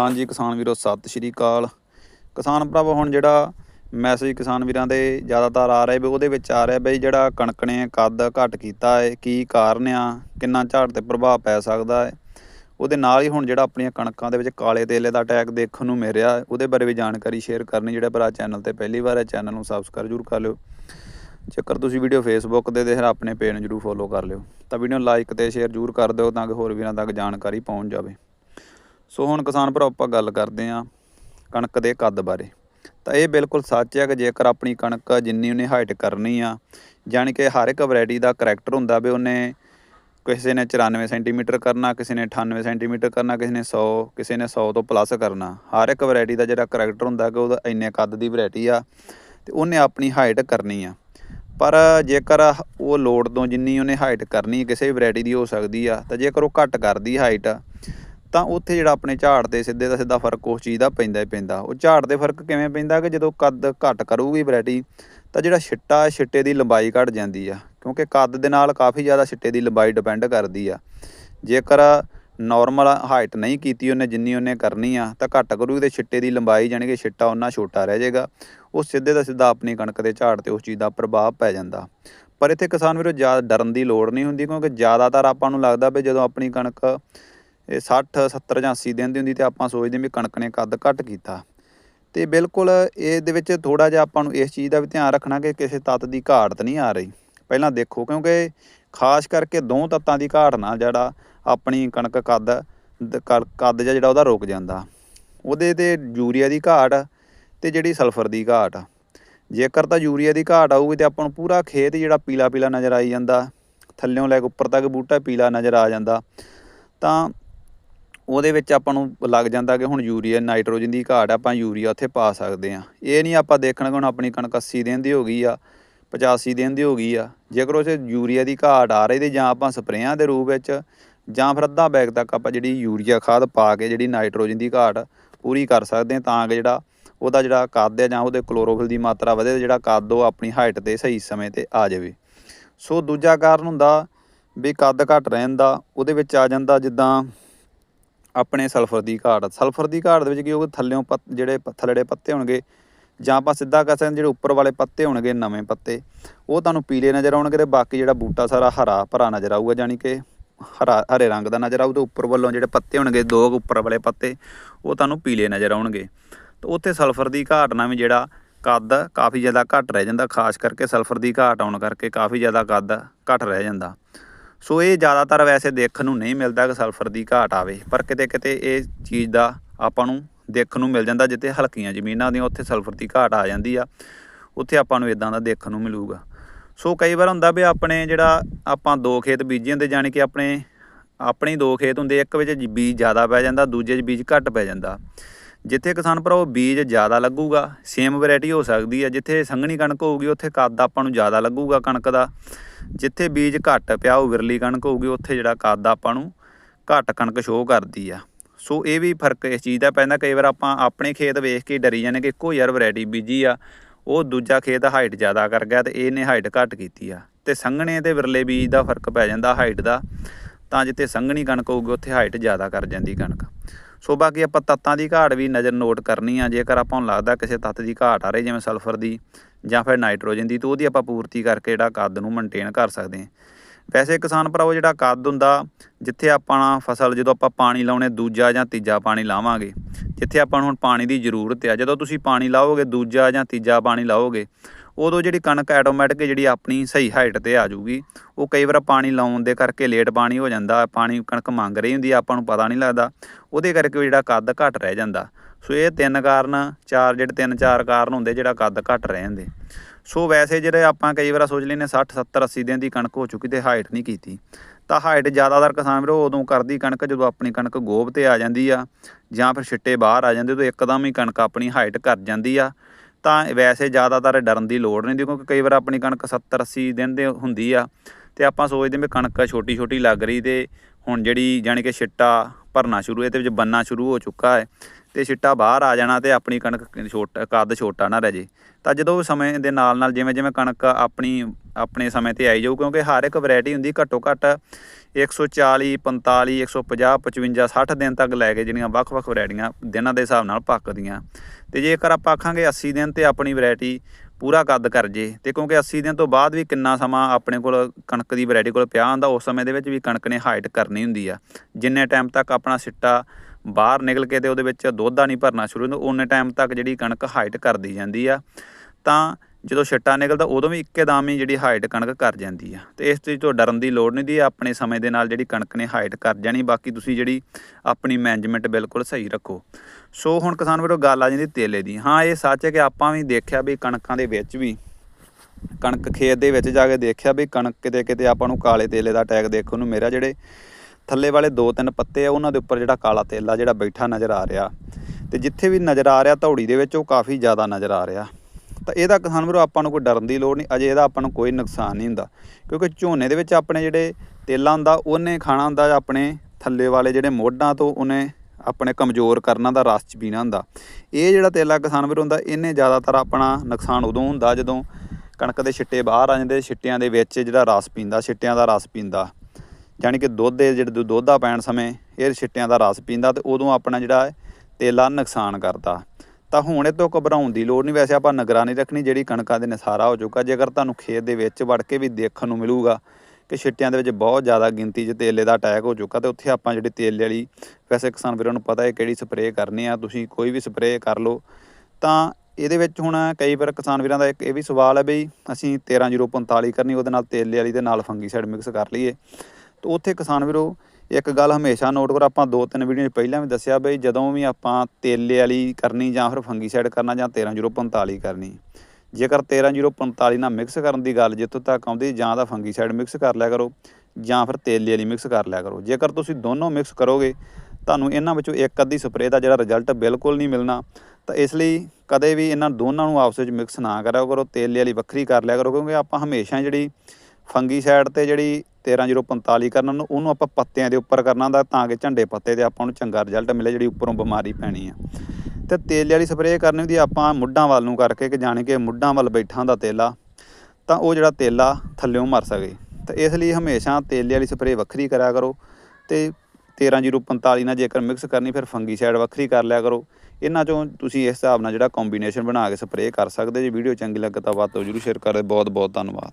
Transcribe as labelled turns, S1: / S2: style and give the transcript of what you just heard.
S1: ਹਾਂਜੀ, ਕਿਸਾਨ ਵੀਰੋ, ਸਤਿ ਸ਼੍ਰੀ ਅਕਾਲ। ਕਿਸਾਨ ਭਰਾਵੋ, ਹੁਣ ਜਿਹੜਾ ਮੈਸੇਜ ਕਿਸਾਨ ਵੀਰਾਂ ਦੇ ਜ਼ਿਆਦਾਤਰ ਆ ਰਿਹਾ ਵੀ ਉਹਦੇ ਵਿੱਚ ਆ ਰਿਹਾ ਬਈ ਜਿਹੜਾ ਕਣਕ ਨੇ ਕੱਦ ਘੱਟ ਕੀਤਾ ਹੈ, ਕੀ ਕਾਰਨ ਆ, ਕਿੰਨਾ ਝਾੜ ਤੇ ਪ੍ਰਭਾਵ ਪੈ ਸਕਦਾ ਹੈ। ਉਹਦੇ ਨਾਲ ਹੀ ਹੁਣ ਜਿਹੜਾ ਆਪਣੀਆਂ ਕਣਕਾਂ ਦੇ ਵਿੱਚ ਕਾਲੇ ਤੇਲੇ ਦਾ ਅਟੈਕ ਦੇਖਣ ਨੂੰ ਮਿਲ ਰਿਹਾ, ਉਹਦੇ ਬਾਰੇ ਵੀ ਜਾਣਕਾਰੀ ਸ਼ੇਅਰ ਕਰਨੀ ਜਿਹੜਾ ਭਰਾ ਚੈਨਲ ਤੇ ਪਹਿਲੀ ਵਾਰ ਹੈ ਚੈਨਲ ਨੂੰ ਸਬਸਕ੍ਰਾਈਬ ਜ਼ਰੂਰ ਕਰ ਲਿਓ। ਜੇਕਰ ਤੁਸੀਂ ਵੀਡੀਓ ਫੇਸਬੁੱਕ ਤੇ ਦੇਖ ਆਪਣੇ ਪੇਜ ਨੂੰ ਜ਼ਰੂਰ ਫੋਲੋ ਕਰ ਲਿਓ, ਤਾਂ ਵੀਡੀਓ ਲਾਈਕ ਤੇ ਸ਼ੇਅਰ ਜ਼ਰੂਰ ਕਰ ਦਿਓ ਤਾਂ ਕਿ ਹੋਰ ਵੀਰਾਂ ਤੱਕ ਜਾਣਕਾਰੀ ਪਹੁੰਚ ਜਾਵੇ। ਸੋ ਹੁਣ ਕਿਸਾਨ ਭਰਾ ਆਪਾਂ ਗੱਲ ਕਰਦੇ ਆਂ ਕਣਕ ਦੇ ਕੱਦ ਬਾਰੇ। ਤਾਂ ਇਹ ਬਿਲਕੁਲ ਸੱਚ ਹੈ ਕਿ ਜੇਕਰ ਆਪਣੀ ਕਣਕ ਜਿੰਨੀ ਉਹਨੇ ਹਾਈਟ ਕਰਨੀ ਆ, ਜਾਣੀ ਕਿ ਹਰ ਇੱਕ ਵੈਰਾਈਟੀ ਦਾ ਕਰੈਕਟਰ ਹੁੰਦਾ ਵੀ ਉਹਨੇ ਕਿਸੇ ਨੇ 94 ਸੈਂਟੀਮੀਟਰ ਕਰਨਾ, ਕਿਸੇ ਨੇ 98 ਸੈਂਟੀਮੀਟਰ ਕਰਨਾ, ਕਿਸੇ ਨੇ 100 ਕਿਸੇ ਨੇ 100 ਤੋਂ ਪਲੱਸ ਕਰਨਾ। ਹਰ ਇੱਕ ਵੈਰਾਈਟੀ ਦਾ ਜਿਹੜਾ ਕਰੈਕਟਰ ਹੁੰਦਾ ਕਿ ਉਹਦਾ ਇੰਨੇ ਕੱਦ ਦੀ ਵੈਰਾਈਟੀ ਆ, ਤੇ ਉਹਨੇ ਆਪਣੀ ਹਾਈਟ ਕਰਨੀ ਆ। ਪਰ ਜੇਕਰ ਉਹ ਲੋਡ ਤੋਂ ਜਿੰਨੀ ਉਹਨੇ ਹਾਈਟ ਕਰਨੀ ਕਿਸੇ ਵੀ ਵੈਰਾਈਟੀ ਦੀ ਹੋ ਸਕਦੀ ਆ, ਤਾਂ ਜੇਕਰ ਉਹ ਘੱਟ ਕਰਦੀ ਹਾਈਟ ਤਾਂ ਉੱਥੇ ਜਿਹੜਾ ਆਪਣੇ ਝਾੜ ਤੇ ਸਿੱਧੇ ਦਾ ਸਿੱਧਾ ਫ਼ਰਕ ਉਸ ਚੀਜ਼ ਦਾ ਪੈਂਦਾ ਹੀ ਪੈਂਦਾ। ਉਹ ਝਾੜ 'ਤੇ ਫ਼ਰਕ ਕਿਵੇਂ ਪੈਂਦਾ ਕਿ ਜਦੋਂ ਕੱਦ ਘੱਟ ਕਰੂਗੀ ਵੈਰਾਈਟੀ ਤਾਂ ਜਿਹੜਾ ਛਿੱਟਾ ਛਿੱਟੇ ਦੀ ਲੰਬਾਈ ਘਟ ਜਾਂਦੀ ਆ, ਕਿਉਂਕਿ ਕੱਦ ਦੇ ਨਾਲ ਕਾਫੀ ਜ਼ਿਆਦਾ ਛਿੱਟੇ ਦੀ ਲੰਬਾਈ ਡਿਪੈਂਡ ਕਰਦੀ ਆ। ਜੇਕਰ ਨਾਰਮਲ ਹਾਈਟ ਨਹੀਂ ਕੀਤੀ ਉਹਨੇ, ਜਿੰਨੀ ਉਹਨੇ ਕਰਨੀ ਆ, ਤਾਂ ਘੱਟ ਕਰੂਗੀ ਤੇ ਛਿੱਟੇ ਦੀ ਲੰਬਾਈ ਜਾਣੀ ਕਿ ਛਿੱਟਾ ਉਹਨਾਂ ਛੋਟਾ ਰਹਿ ਜਾਏਗਾ। ਉਹ ਸਿੱਧੇ ਦਾ ਸਿੱਧਾ ਆਪਣੀ ਕਣਕ ਦੇ ਝਾੜ ਤੇ ਉਸ ਚੀਜ਼ ਦਾ ਪ੍ਰਭਾਵ ਪੈ ਜਾਂਦਾ। ਪਰ ਇੱਥੇ ਕਿਸਾਨ ਵੀਰੋ, ਜ਼ਿਆਦਾ ਡਰਨ ਦੀ ਲੋੜ ਨਹੀਂ ਹੁੰਦੀ, ਕਿਉਂਕਿ ਜ਼ਿਆਦਾਤਰ ਆਪਾਂ ਨੂੰ ਲੱਗਦਾ ਵੀ ਜਦੋਂ ਆਪਣੀ ਕਣਕ ਇਹ 60 70 ਜਾਂ 80 ਦਿਨ ਦੀ ਹੁੰਦੀ ਤੇ ਆਪਾਂ ਸੋਚਦੇ ਵੀ ਕਣਕ ਨੇ ਕੱਦ ਘੱਟ ਕੀਤਾ। ਤੇ ਬਿਲਕੁਲ ਇਹਦੇ ਵਿੱਚ ਥੋੜਾ ਜਿਹਾ ਆਪਾਂ ਨੂੰ ਇਸ ਚੀਜ਼ ਦਾ ਵੀ ਧਿਆਨ ਰੱਖਣਾ ਕਿ ਕਿਸੇ ਤੱਤ ਦੀ ਘਾਟ ਤਾਂ ਨਹੀਂ ਆ ਰਹੀ। ਪਹਿਲਾਂ ਦੇਖੋ, ਕਿਉਂਕਿ ਖਾਸ ਕਰਕੇ ਦੋ ਤੱਤਾਂ ਦੀ ਘਾਟ ਨਾਲ ਜਿਹੜਾ ਆਪਣੀ ਕਣਕ ਕੱਦ, ਦ- ਕ- ਕੱਦ ਜਿਹਾ ਜਿਹੜਾ ਉਹਦਾ ਰੁਕ ਜਾਂਦਾ। ਉਹਦੇ ਤੇ ਯੂਰੀਆ ਦੀ ਘਾਟ ਤੇ ਜਿਹੜੀ ਸਲਫਰ ਦੀ ਘਾਟ। ਜੇਕਰ ਤਾਂ ਯੂਰੀਆ ਦੀ ਘਾਟ ਆਊਗੀ ਤੇ ਆਪਾਂ ਨੂੰ ਪੂਰਾ ਖੇਤ ਜਿਹੜਾ ਪੀਲਾ ਪੀਲਾ ਨਜ਼ਰ ਆਈ ਜਾਂਦਾ। ਥੱਲਿਓਂ ਲੈ ਕੇ ਉੱਪਰ ਤੱਕ ਬੂਟਾ ਪੀਲਾ ਨਜ਼ਰ ਆ ਜਾਂਦਾ। ਤਾਂ ਉਹਦੇ ਵਿੱਚ ਆਪਾਂ ਨੂੰ ਲੱਗ ਜਾਂਦਾ ਕਿ ਹੁਣ ਯੂਰੀਆ, ਨਾਈਟ੍ਰੋਜਨ ਦੀ ਘਾਟ ਆ, ਆਪਾਂ ਯੂਰੀਆ ਉੱਥੇ ਪਾ ਸਕਦੇ ਆ ਇਹ ਨਹੀਂ ਆਪਾਂ ਦੇਖਣਾ ਕਿ ਹੁਣ ਆਪਣੀ ਕਣਕ 80 ਦਿਨ ਦੀ ਹੋ ਗਈ ਆ 85 ਦਿਨ ਦੀ ਹੋ ਗਈ ਆ। ਜੇਕਰ ਉਹ ਯੂਰੀਆ ਦੀ ਘਾਟ ਆ ਰਹੀ ਤੇ ਜਾਂ ਆਪਾਂ ਸਪਰੇਆਂ ਦੇ ਰੂਪ ਵਿੱਚ ਜਾਂ ਫਿਰ ਅੱਧਾ ਬੈਗ ਤੱਕ ਆਪਾਂ ਜਿਹੜੀ ਯੂਰੀਆ ਖਾਦ ਪਾ ਕੇ ਜਿਹੜੀ ਨਾਈਟ੍ਰੋਜਨ ਦੀ ਘਾਟ ਪੂਰੀ ਕਰ ਸਕਦੇ ਆ ਤਾਂ ਕਿ ਜਿਹੜਾ ਉਹਦਾ ਜਿਹੜਾ ਕੱਦ ਹੈ ਜਾਂ ਉਹਦੇ ਕਲੋਰੋਫਿਲ ਦੀ ਮਾਤਰਾ ਵਧੇ ਜਿਹੜਾ ਕੱਦ ਉਹ ਆਪਣੀ ਹਾਈਟ ਤੇ ਸਹੀ ਸਮੇਂ ਤੇ ਆ ਜਾਵੇ। ਸੋ ਦੂਜਾ ਕਾਰਨ ਹੁੰਦਾ ਵੀ ਕੱਦ ਘਟ ਰਹਿਣ ਦਾ, ਉਹਦੇ ਵਿੱਚ ਆ ਜਾਂਦਾ ਜਿੱਦਾਂ ਆਪਣੇ ਸਲਫਰ ਦੀ ਘਾਟ ਸਲਫਰ ਦੀ ਘਾਟ ਦੇ ਵਿੱਚ ਕੀ ਹੋਊਗਾ? ਥੱਲਿਓਂ ਪੱਤ, ਜਿਹੜੇ ਪ- ਥੱਲੜੇ ਪੱਤੇ ਹੋਣਗੇ, ਜਾਂ ਆਪਾਂ ਸਿੱਧਾ ਕਹਿ ਸਕਦੇ ਜਿਹੜੇ ਉੱਪਰ ਵਾਲੇ ਪੱਤੇ ਹੋਣਗੇ, ਨਵੇਂ ਪੱਤੇ, ਉਹ ਤੁਹਾਨੂੰ ਪੀਲੇ ਨਜ਼ਰ ਆਉਣਗੇ ਤੇ ਬਾਕੀ ਜਿਹੜਾ ਬੂਟਾ ਸਾਰਾ ਹਰਾ ਭਰਾ ਨਜ਼ਰ ਆਊਗਾ, ਜਾਣੀ ਕਿ ਹਰਾ, ਹਰੇ ਰੰਗ ਦਾ ਨਜ਼ਰ ਆਊ ਤੇ ਉੱਪਰ ਵੱਲੋਂ ਜਿਹੜੇ ਪੱਤੇ ਹੋਣਗੇ, ਦੋ ਉੱਪਰ ਵਾਲੇ ਪੱਤੇ, ਉਹ ਤੁਹਾਨੂੰ ਪੀਲੇ ਨਜ਼ਰ ਆਉਣਗੇ। ਤੇ ਉੱਥੇ ਸਲਫਰ ਦੀ ਘਾਟ ਨਾਲ ਵੀ ਜਿਹੜਾ ਕੱਦ ਕਾਫੀ ਜ਼ਿਆਦਾ ਘੱਟ ਰਹਿ ਜਾਂਦਾ, ਖਾਸ ਕਰਕੇ ਸਲਫਰ ਦੀ ਘਾਟ ਆਉਣ ਕਰਕੇ ਕਾਫੀ ਜ਼ਿਆਦਾ ਕੱਦ ਘੱਟ ਰਹਿ ਜਾਂਦਾ। ਸੋ ਇਹ ਜ਼ਿਆਦਾਤਰ ਵੈਸੇ ਦੇਖਣ ਨੂੰ ਨਹੀਂ ਮਿਲਦਾ ਕਿ ਸਲਫਰ ਦੀ ਘਾਟ ਆਵੇ, ਪਰ ਕਿਤੇ ਕਿਤੇ ਇਹ ਚੀਜ਼ ਦਾ ਆਪਾਂ ਨੂੰ ਦੇਖਣ ਨੂੰ ਮਿਲ ਜਾਂਦਾ ਜਿੱਥੇ ਹਲਕੀਆਂ ਜ਼ਮੀਨਾਂ ਹੁੰਦੀਆਂ ਉੱਥੇ ਸਲਫਰ ਦੀ ਘਾਟ ਆ ਜਾਂਦੀ ਆ, ਉੱਥੇ ਆਪਾਂ ਨੂੰ ਇਦਾਂ ਦਾ ਦੇਖਣ ਨੂੰ ਮਿਲੂਗਾ। ਸੋ ਕਈ ਵਾਰ ਹੁੰਦਾ ਵੀ ਆਪਣੇ ਜਿਹੜਾ ਆਪਾਂ ਦੋ ਖੇਤ ਬੀਜੇ ਹੁੰਦੇ, ਜਾਣੀ ਕਿ ਆਪਣੇ ਆਪਣੇ ਹੀ ਦੋ ਖੇਤ ਹੁੰਦੇ, ਇੱਕ ਵਿੱਚ ਬੀਜ ਜ਼ਿਆਦਾ ਪੈ ਜਾਂਦਾ, ਦੂਜੇ 'ਚ ਬੀਜ ਘੱਟ ਪੈ ਜਾਂਦਾ। ਜਿੱਥੇ ਕਿਸਾਨ ਭਰਾਓ ਬੀਜ ਜ਼ਿਆਦਾ ਲੱਗੂਗਾ ਸੇਮ ਵੈਰਾਈਟੀ ਹੋ ਸਕਦੀ ਹੈ। ਜਿੱਥੇ ਸੰਘਣੀ ਕਣਕ ਹੋਊਗੀ, ਉੱਥੇ ਕੱਦ ਆਪਾਂ ਨੂੰ ਜ਼ਿਆਦਾ ਲੱਗੂਗਾ ਕਣਕ ਦਾ। ਜਿੱਥੇ ਬੀਜ ਘੱਟ ਪਿਆ, ਉਹ ਵਿਰਲੀ ਕਣਕ ਹੋਊਗੀ, ਉੱਥੇ ਜਿਹੜਾ ਕੱਦ ਆਪਾਂ ਨੂੰ ਘੱਟ ਕਣਕ ਸ਼ੋਅ ਕਰਦੀ ਆ। ਸੋ ਇਹ ਵੀ ਫ਼ਰਕ ਇਸ ਚੀਜ਼ ਦਾ ਪੈਂਦਾ, ਕਈ ਵਾਰ ਆਪਾਂ ਆਪਣੇ ਖੇਤ ਵੇਖ ਕੇ ਡਰੀ ਜਾਂਦੇ ਕਿ ਇੱਕੋ ਯਾਰ ਵੈਰਾਈਟੀ ਬੀਜੀ ਆ, ਉਹ ਦੂਜਾ ਖੇਤ ਹਾਈਟ ਜ਼ਿਆਦਾ ਕਰ ਗਿਆ ਤੇ ਇਹਨੇ ਹਾਈਟ ਘੱਟ ਕੀਤੀ ਆ। ਤੇ ਸੰਘਣੇ ਤੇ ਵਿਰਲੇ ਬੀਜ ਦਾ ਫ਼ਰਕ ਪੈ ਜਾਂਦਾ ਹਾਈਟ ਦਾ, ਤਾਂ ਜਿੱਥੇ ਸੰਘਣੀ ਕਣਕ ਹੋਊਗੀ, ਉੱਥੇ ਹਾਈਟ ਜ਼ਿਆਦਾ ਕਰ ਜਾਂਦੀ ਕਣਕ। ਸੋ ਬਾਕੀ ਆਪਾਂ ਤੱਤਾਂ ਦੀ ਘਾਟ ਵੀ ਨਜ਼ਰ ਨੋਟ ਕਰਨੀ ਆ। ਜੇਕਰ ਆਪਾਂ ਨੂੰ ਲੱਗਦਾ ਕਿਸੇ ਤੱਤ ਦੀ ਘਾਟ ਆ ਰਹੀ, ਜਿਵੇਂ ਸਲਫਰ ਦੀ ਜਾਂ ਫਿਰ ਨਾਈਟ੍ਰੋਜਨ ਦੀ, ਤਾਂ ਉਹਦੀ ਆਪਾਂ ਪੂਰਤੀ ਕਰਕੇ ਜਿਹੜਾ ਕੱਦ ਨੂੰ ਮੇਨਟੇਨ ਕਰ ਸਕਦੇ ਹਾਂ ਵੈਸੇ ਕਿਸਾਨ ਭਰਾਵੋ, ਜਿਹੜਾ ਕੱਦ ਹੁੰਦਾ, ਜਿੱਥੇ ਆਪਾਂ ਫਸਲ, ਜਦੋਂ ਆਪਾਂ ਪਾਣੀ ਲਾਉਣੇ, ਦੂਜਾ ਜਾਂ ਤੀਜਾ ਪਾਣੀ ਲਾਵਾਂਗੇ, ਜਿੱਥੇ ਆਪਾਂ ਨੂੰ ਹੁਣ ਪਾਣੀ ਦੀ ਜ਼ਰੂਰਤ ਆ। ਜਦੋਂ ਤੁਸੀਂ ਪਾਣੀ ਲਾਓਗੇ, ਦੂਜਾ ਜਾਂ ਤੀਜਾ ਪਾਣੀ ਲਾਓਗੇ ਉਦੋਂ ਜਿਹੜੀ ਕਣਕ ਆਟੋਮੈਟਿਕ ਜਿਹੜੀ ਆਪਣੀ ਸਹੀ ਹਾਈਟ ਤੇ ਆ ਜਾਊਗੀ। ਉਹ ਕਈ ਵਾਰ ਪਾਣੀ ਲਾਉਣ ਦੇ ਕਰਕੇ ਲੇਟ ਪਾਣੀ ਹੋ ਜਾਂਦਾ, ਪਾਣੀ ਕਣਕ ਮੰਗ ਰਹੀ ਹੁੰਦੀ ਆਪਾਂ ਨੂੰ ਪਤਾ ਨਹੀਂ ਲੱਗਦਾ। ਉਹਦੇ ਕਰਕੇ ਜਿਹੜਾ ਕੱਦ ਘਟ ਰਹਿ ਜਾਂਦਾ। ਸੋ ਇਹ ਤਿੰਨ ਕਾਰਨ, ਚਾਰ ਜਿਹੜੇ ਤਿੰਨ ਚਾਰ ਕਾਰਨ ਹੁੰਦੇ ਜਿਹੜਾ ਕੱਦ ਘਟ ਰਹਿ ਜਾਂਦੇ। ਸੋ ਵੈਸੇ ਜਿਹੜੇ ਆਪਾਂ ਕਈ ਵਾਰ ਸੋਚ ਲੈਨੇ 60 70 80 ਦਿਨ ਦੀ ਕਣਕ ਹੋ ਚੁੱਕੀ ਤੇ ਹਾਈਟ ਨਹੀਂ ਕੀਤੀ। ਤਾਂ ਹਾਈਟ ਜ਼ਿਆਦਾਤਰ ਕਿਸਾਨ ਵੀਰੋ ਉਦੋਂ ਕਰਦੀ ਕਣਕ ਜਦੋਂ ਆਪਣੀ ਕਣਕ ਗੋਬ ਤੇ ਆ ਜਾਂਦੀ ਆ ਜਾਂ ਫਿਰ ਛਿੱਟੇ ਬਾਹਰ ਆ ਜਾਂਦੇ ਉਦੋਂ ਇੱਕਦਮ ਹੀ ਕਣਕ ਆਪਣੀ ਹਾਈਟ ਕਰ ਜਾਂਦੀ ਆ। ਤਾਂ ਵੈਸੇ ਜ਼ਿਆਦਾਤਰ ਡਰਨ ਦੀ ਲੋੜ ਨਹੀਂ ਹੁੰਦੀ, ਕਿਉਂਕਿ ਕਈ ਵਾਰ ਆਪਣੀ ਕਣਕ 70 80 ਦਿਨ ਦੇ ਹੁੰਦੀ ਆ ਤੇ ਆਪਾਂ ਸੋਚਦੇ ਵੀ ਕਣਕ ਛੋਟੀ ਛੋਟੀ ਲੱਗ ਰਹੀ ਤੇ ਹੁਣ ਜਿਹੜੀ ਜਾਣੀ ਕਿ ਛਿੱਟਾ ਭਰਨਾ ਸ਼ੁਰੂ, ਇਹਦੇ ਵਿੱਚ ਬੰਨਾ ਸ਼ੁਰੂ ਹੋ ਚੁੱਕਾ ਹੈ ਤੇ ਛਿੱਟਾ ਬਾਹਰ ਆ ਜਾਣਾ ਤੇ ਆਪਣੀ ਕਣਕ ਛੋਟਾ, ਕੱਦ ਛੋਟਾ ਨਾ ਰਹਿ ਜੇ। ਤਾਂ ਜਦੋਂ ਸਮੇਂ ਦੇ ਨਾਲ ਨਾਲ ਜਿਵੇਂ ਜਿਵੇਂ ਕਣਕ ਆਪਣੀ, ਆਪਣੇ ਸਮੇਂ ਤੇ ਆਈ ਜਾਊ, ਕਿਉਂਕਿ ਹਰ ਇੱਕ ਵੈਰਾਈਟੀ ਹੁੰਦੀ ਘੱਟੋ ਘੱਟ 140 45 150 55 60 ਦਿਨ ਤੱਕ ਲੈ ਕੇ ਜਿਹੜੀਆਂ ਵੱਖ-ਵੱਖ ਵੈਰਾਈਟੀਆਂ ਦਿਨਾਂ ਦੇ ਹਿਸਾਬ ਨਾਲ ਪੱਕਦੀਆਂ। ਤੇ ਜੇਕਰ ਆਪਾਂ ਆਖਾਂਗੇ 80 ਦਿਨ ਤੇ ਆਪਣੀ ਵੈਰਾਈਟੀ ਪੂਰਾ ਕੱਦ ਕਰ ਜੇ, ਤੇ ਕਿਉਂਕਿ 80 ਦਿਨ ਤੋਂ ਬਾਅਦ ਵੀ ਕਿੰਨਾ ਸਮਾਂ ਆਪਣੇ ਕੋਲ ਕਣਕ ਦੀ ਵੈਰਾਈਟੀ ਕੋਲ ਪਿਆ ਹੁੰਦਾ, ਉਸ ਸਮੇਂ ਦੇ ਵਿੱਚ ਵੀ ਕਣਕ ਨੇ ਹਾਈਟ ਕਰਨੀ ਹੁੰਦੀ ਆ। ਜਿੰਨੇ ਟਾਈਮ ਤੱਕ ਆਪਣਾ ਸਿੱਟਾ ਬਾਹਰ ਨਿਕਲ ਕੇ ਤੇ ਉਹਦੇ ਵਿੱਚ ਦੁੱਧ ਦੁੱਧਾ ਨਹੀਂ ਭਰਨਾ ਸ਼ੁਰੂ ਹੁੰਦਾ ਉਹਨੇ ਟਾਈਮ ਤੱਕ ਜਿਹੜੀ ਕਣਕ ਹਾਈਟ ਕਰਦੀ ਜਾਂਦੀ ਆ। ਤਾਂ ਜਦੋਂ ਛਿੱਟਾ ਨਿਕਲਦਾ, ਉਦੋਂ ਵੀ ਇੱਕੇਦਮ ਹੀ ਜਿਹੜੀ ਹਾਈਟ ਕਣਕ ਕਰ ਜਾਂਦੀ ਆ। ਤੇ ਇਸ ਚੀਜ਼ ਤੋਂ ਡਰਨ ਦੀ ਲੋੜ ਨਹੀਂ ਦੀ ਆਪਣੇ ਸਮੇਂ ਦੇ ਨਾਲ ਜਿਹੜੀ ਕਣਕ ਨੇ ਹਾਈਟ ਕਰ ਜਾਣੀ, ਬਾਕੀ ਤੁਸੀਂ ਜਿਹੜੀ ਆਪਣੀ ਮੈਨੇਜਮੈਂਟ ਬਿਲਕੁਲ ਸਹੀ ਰੱਖੋ। ਸੋ ਹੁਣ ਕਿਸਾਨ ਵੀਰੋ, ਗੱਲ ਆ ਜਾਂਦੀ ਤੇਲੇ ਦੀ। ਹਾਂ, ਇਹ ਸੱਚ ਹੈ ਕਿ ਆਪਾਂ ਵੀ ਦੇਖਿਆ ਵੀ ਕਣਕਾਂ ਦੇ ਵਿੱਚ ਵੀ, ਕਣਕ ਖੇਤ ਦੇ ਵਿੱਚ ਜਾ ਕੇ ਦੇਖਿਆ ਵੀ ਕਣਕ ਕਿਤੇ ਕਿਤੇ ਆਪਾਂ ਨੂੰ ਕਾਲੇ ਤੇਲੇ ਦਾ ਟੈਗ ਦੇਖਣ ਨੂੰ ਮੇਰਾ ਜਿਹੜੇ ਥੱਲੇ ਵਾਲੇ ਦੋ ਤਿੰਨ ਪੱਤੇ ਆ, ਉਹਨਾਂ ਦੇ ਉੱਪਰ ਜਿਹੜਾ ਕਾਲਾ ਤੇਲਾ ਜਿਹੜਾ ਬੈਠਾ ਨਜ਼ਰ ਆ ਰਿਹਾ। ਤੇ ਜਿੱਥੇ ਵੀ ਨਜ਼ਰ ਆ ਰਿਹਾ, ਧੌੜੀ ਦੇ ਵਿੱਚ ਉਹ ਕਾਫੀ ਜ਼ਿਆਦਾ ਨਜ਼ਰ ਆ ਰਿਹਾ। ਤਾਂ ਇਹਦਾ ਕਿਸਾਨ ਵੀਰੋ ਆਪਾਂ ਨੂੰ ਕੋਈ ਡਰਨ ਦੀ ਲੋੜ ਨਹੀਂ, ਅਜੇ ਇਹਦਾ ਆਪਾਂ ਨੂੰ ਕੋਈ ਨੁਕਸਾਨ ਨਹੀਂ ਹੁੰਦਾ। ਕਿਉਂਕਿ ਝੋਨੇ ਦੇ ਵਿੱਚ ਆਪਣੇ ਜਿਹੜੇ ਤੇਲਾ ਹੁੰਦਾ, ਉਹਨੇ ਖਾਣਾ ਹੁੰਦਾ ਆਪਣੇ ਥੱਲੇ ਵਾਲੇ ਜਿਹੜੇ ਮੋਢਾਂ ਤੋਂ ਉਹਨੇ ਆਪਣੇ ਕਮਜ਼ੋਰ ਕਰਨਾ ਦਾ ਰਸ ਚ ਪੀਣਾ ਹੁੰਦਾ। ਇਹ ਜਿਹੜਾ ਤੇਲਾ ਕਿਸਾਨ ਵੀਰੋ ਹੁੰਦਾ, ਇਹਨੇ ਜ਼ਿਆਦਾਤਰ ਆਪਣਾ ਨੁਕਸਾਨ ਉਦੋਂ ਹੁੰਦਾ ਜਦੋਂ ਕਣਕ ਦੇ ਛਿੱਟੇ ਬਾਹਰ ਆ ਜਾਂਦੇ, ਛਿੱਟਿਆਂ ਦੇ ਵਿੱਚ ਜਿਹੜਾ ਰਸ ਪੀਂਦਾ, ਛਿੱਟਿਆਂ ਦਾ ਰਸ ਪੀਂਦਾ। ਯਾਨੀ ਕਿ ਦੁੱਧ ਦੇ ਜਿਹੜੇ ਦੁ- ਦੁੱਧ ਆ ਪੈਣ ਸਮੇਂ, ਇਹ ਛਿੱਟਿਆਂ ਦਾ ਰਸ ਪੀਂਦਾ ਤੇ ਉਦੋਂ ਆਪਣਾ ਜਿਹੜਾ ਤੇਲਾ ਨੁਕਸਾਨ ਕਰਦਾ। ਤਾਂ ਹੁਣ ਇਹ ਤੋਂ ਘਬਰਾਉਣ ਦੀ ਲੋੜ ਨਹੀਂ। ਵੈਸੇ ਆਪਾਂ ਨਿਗਰਾਨੀ ਰੱਖਣੀ, ਜਿਹੜੀ ਕਣਕਾਂ ਦੇ ਨਿਸਾਰਾ ਹੋ ਚੁੱਕਾ। ਜੇਕਰ ਤੁਹਾਨੂੰ ਖੇਤ ਦੇ ਵਿੱਚ ਵੜ ਕੇ ਵੀ ਦੇਖਣ ਨੂੰ ਮਿਲੂਗਾ ਕਿ ਛਿੱਟਿਆਂ ਦੇ ਵਿੱਚ ਬਹੁਤ ਜ਼ਿਆਦਾ ਗਿਣਤੀ 'ਚ ਤੇਲੇ ਦਾ ਅਟੈਕ ਹੋ ਚੁੱਕਾ, ਤੇ ਉੱਥੇ ਆਪਾਂ ਜਿਹੜੀ ਤੇਲੇ ਵਾਲੀ, ਵੈਸੇ ਕਿਸਾਨ ਵੀਰਾਂ ਨੂੰ ਪਤਾ ਹੈ ਕਿਹੜੀ ਸਪਰੇਅ ਕਰਨੀ ਆ, ਤੁਸੀਂ ਕੋਈ ਵੀ ਸਪਰੇਅ ਕਰ ਲਓ। ਤਾਂ ਇਹਦੇ ਵਿੱਚ ਹੁਣ ਕਈ ਵਾਰ ਕਿਸਾਨ ਵੀਰਾਂ ਦਾ ਇੱਕ ਇਹ ਵੀ ਸਵਾਲ ਹੈ ਬਈ, ਅਸੀਂ 13045 ਕਰਨੀ, ਉਹਦੇ ਨਾਲ ਤੇਲੇ ਵਾਲੀ ਦੇ ਨਾਲ ਫੰਗੀਸਾਈਡ ਮਿਕਸ ਕਰ ਲਈਏ। ਤਾਂ ਉੱਥੇ ਕਿਸਾਨ ਵੀਰੋ ਇੱਕ ਗੱਲ ਹਮੇਸ਼ਾ ਨੋਟ ਕਰੋ, ਆਪਾਂ ਦੋ ਤਿੰਨ ਵੀਡੀਓ 'ਚ ਪਹਿਲਾਂ ਵੀ ਦੱਸਿਆ ਬਈ ਜਦੋਂ ਵੀ ਆਪਾਂ ਤੇਲੇ ਵਾਲੀ ਕਰਨੀ ਜਾਂ ਫਿਰ ਫੰਗੀਸਾਈਡ ਕਰਨਾ ਜਾਂ 13045 ਕਰਨੀ, ਜੇਕਰ 13045 ਨਾਲ ਮਿਕਸ ਕਰਨ ਦੀ ਗੱਲ ਜਿੱਥੋਂ ਤੱਕ ਆਉਂਦੀ, ਜਾਂ ਤਾਂ ਫੰਗੀਸਾਈਡ ਮਿਕਸ ਕਰ ਲਿਆ ਕਰੋ, ਜਾਂ ਫਿਰ ਤੇਲੇ ਵਾਲੀ ਮਿਕਸ ਕਰ ਲਿਆ ਕਰੋ। ਜੇਕਰ ਤੁਸੀਂ ਦੋਨੋਂ ਮਿਕਸ ਕਰੋਗੇ, ਤੁਹਾਨੂੰ ਇਹਨਾਂ ਵਿੱਚੋਂ ਇੱਕ ਅੱਧੀ ਸਪਰੇਅ ਦਾ ਜਿਹੜਾ ਰਿਜ਼ਲਟ ਬਿਲਕੁਲ ਨਹੀਂ ਮਿਲਣਾ, ਤਾਂ ਇਸ ਲਈ ਕਦੇ ਵੀ ਇਹਨਾਂ ਦੋਨਾਂ ਨੂੰ ਆਪਸ ਵਿੱਚ ਮਿਕਸ ਨਾ ਕਰਿਆ ਕਰੋ, ਤੇਲੇ ਵਾਲੀ ਵੱਖਰੀ ਕਰ ਲਿਆ ਕਰੋ, ਕਿਉਂਕਿ ਆਪਾਂ ਹਮੇਸ਼ਾ ਜਿਹੜੀ ਫੰਗੀਸਾਈਡ ਤੇ ਜਿਹੜੀ 13045 ਕਰਨਾ ਨੂੰ, ਉਹਨੂੰ ਆਪਾਂ ਪੱਤਿਆਂ ਦੇ ਉੱਪਰ ਕਰਨਾ ਹੁੰਦਾ, ਤਾਂ ਕਿ ਝੰਡੇ ਪੱਤੇ ਤੇ ਆਪਾਂ ਨੂੰ ਚੰਗਾ ਰਿਜ਼ਲਟ ਮਿਲੇ, ਜਿਹੜੀ ਉੱਪਰੋਂ ਬਿਮਾਰੀ ਪੈਣੀ ਆ। ਤੇ ਤੇਲੇ ਵਾਲੀ ਸਪਰੇਅ ਕਰਨੀ ਦੀ ਆਪਾਂ ਮੁੱਢਾਂ ਵੱਲ ਨੂੰ ਕਰਕੇ, ਕਿ ਜਾਣੀ ਕਿ ਮੁੱਢਾਂ ਵੱਲ ਬੈਠਾ ਹੁੰਦਾ ਤੇਲਾ, ਤਾਂ ਉਹ ਜਿਹੜਾ ਤੇਲਾ ਥੱਲਿਓਂ ਮਰ ਸਕੇ। ਤਾਂ ਇਸ ਲਈ ਹਮੇਸ਼ਾ ਤੇਲੇ ਵਾਲੀ ਸਪਰੇਅ ਵੱਖਰੀ ਕਰਿਆ ਕਰੋ, ਤੇ 13045 ਨਾਲ ਜੇਕਰ ਮਿਕਸ ਕਰਨੀ, ਫਿਰ ਫੰਗੀਸਾਈਡ ਵੱਖਰੀ ਕਰ ਲਿਆ ਕਰੋ। ਇਹਨਾਂ ਚੋਂ ਤੁਸੀਂ ਇਸ ਹਿਸਾਬ ਨਾਲ ਜਿਹੜਾ ਕੰਬੀਨੇਸ਼ਨ ਬਣਾ ਕੇ ਸਪਰੇਅ ਕਰ ਸਕਦੇ ਜੇ। ਵੀਡੀਓ ਚੰਗੀ ਲੱਗੇ ਤਾਂ ਵੱਧ ਤੋਂ ਜ਼ਰੂਰ ਸ਼ੇਅਰ ਕਰਦੇ ਬਹੁਤ ਬਹੁਤ ਧੰਨਵਾਦ।